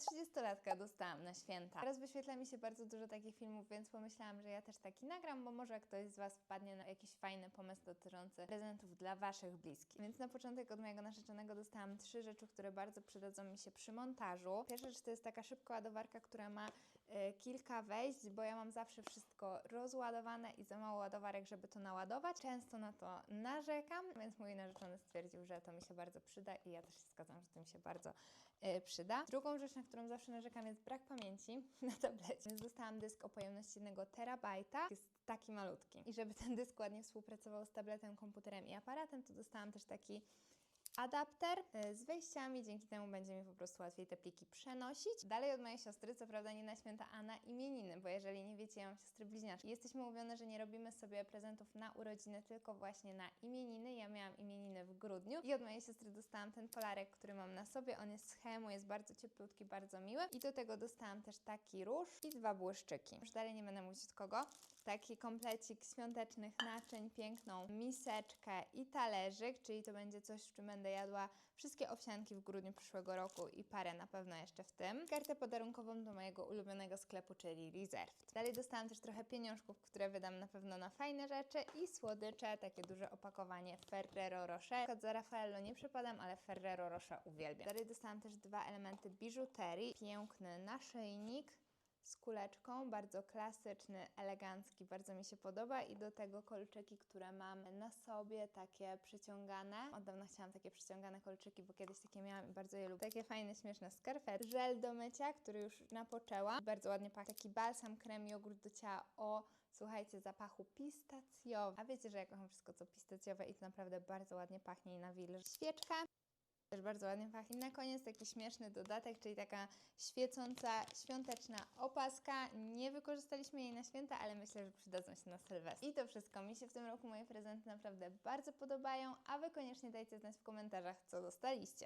30-latka dostałam na święta. Teraz wyświetla mi się bardzo dużo takich filmów, więc pomyślałam, że ja też taki nagram, bo może ktoś z Was wpadnie na jakiś fajny pomysł dotyczący prezentów dla Waszych bliskich. Więc na początek od mojego narzeczonego dostałam trzy rzeczy, które bardzo przydadzą mi się przy montażu. Pierwsza rzecz to jest taka szybka ładowarka, która ma e, kilka wejść, bo ja mam zawsze wszystko rozładowane i za mało ładowarek, żeby to naładować. Często na to narzekam, więc mój narzeczony stwierdził, że to mi się bardzo przyda i ja też się zgadzam, że to mi się bardzo e, przyda. Drugą rzecz, na którą zawsze narzekam jest brak pamięci na tablecie. Więc dostałam dysk o pojemności 1 terabajta. Jest taki malutki. I żeby ten dysk ładnie współpracował z tabletem, komputerem i aparatem, to dostałam też taki adapter y, z wejściami, dzięki temu będzie mi po prostu łatwiej te pliki przenosić. Dalej od mojej siostry, co prawda nie na święta, a na imieniny, bo jeżeli nie wiecie, ja mam siostry bliźniaczki. Jesteśmy umówione, że nie robimy sobie prezentów na urodziny, tylko właśnie na imieniny. Ja miałam imieniny w grudniu i od mojej siostry dostałam ten polarek, który mam na sobie. On jest z chemu, jest bardzo cieplutki, bardzo miły. I do tego dostałam też taki róż i dwa błyszczyki. Już dalej nie będę mówić od kogo. Taki komplecik świątecznych naczyń, piękną miseczkę i talerzyk, czyli to będzie coś, w czym będę jadła wszystkie owsianki w grudniu przyszłego roku i parę na pewno jeszcze w tym. Kartę podarunkową do mojego ulubionego sklepu, czyli Reserved. Dalej dostałam też trochę pieniążków, które wydam na pewno na fajne rzeczy i słodycze, takie duże opakowanie Ferrero Rocher. Przykład za Raffaello nie przepadam, ale Ferrero Rocher uwielbiam. Dalej dostałam też dwa elementy biżuterii. Piękny naszyjnik z kuleczką, bardzo klasyczny, elegancki, bardzo mi się podoba i do tego kolczyki, które mam na sobie, takie przyciągane. Od dawna chciałam takie przyciągane kolczyki, bo kiedyś takie miałam i bardzo je lubię. Takie fajne, śmieszne skarpety. Żel do mycia, który już napoczęłam. Bardzo ładnie pachnie. Taki balsam, krem, jogurt do ciała o, słuchajcie, zapachu pistacjowym. A wiecie, że ja kocham wszystko, co pistacjowe i to naprawdę bardzo ładnie pachnie i na wilż. Świeczka. Też bardzo ładnie pachnie. I na koniec taki śmieszny dodatek, czyli taka świecąca, świąteczna opaska. Nie wykorzystaliśmy jej na święta, ale myślę, że przydadzą się na Sylwestra. I to wszystko. Mi się w tym roku moje prezenty naprawdę bardzo podobają, a Wy koniecznie dajcie znać w komentarzach, co dostaliście.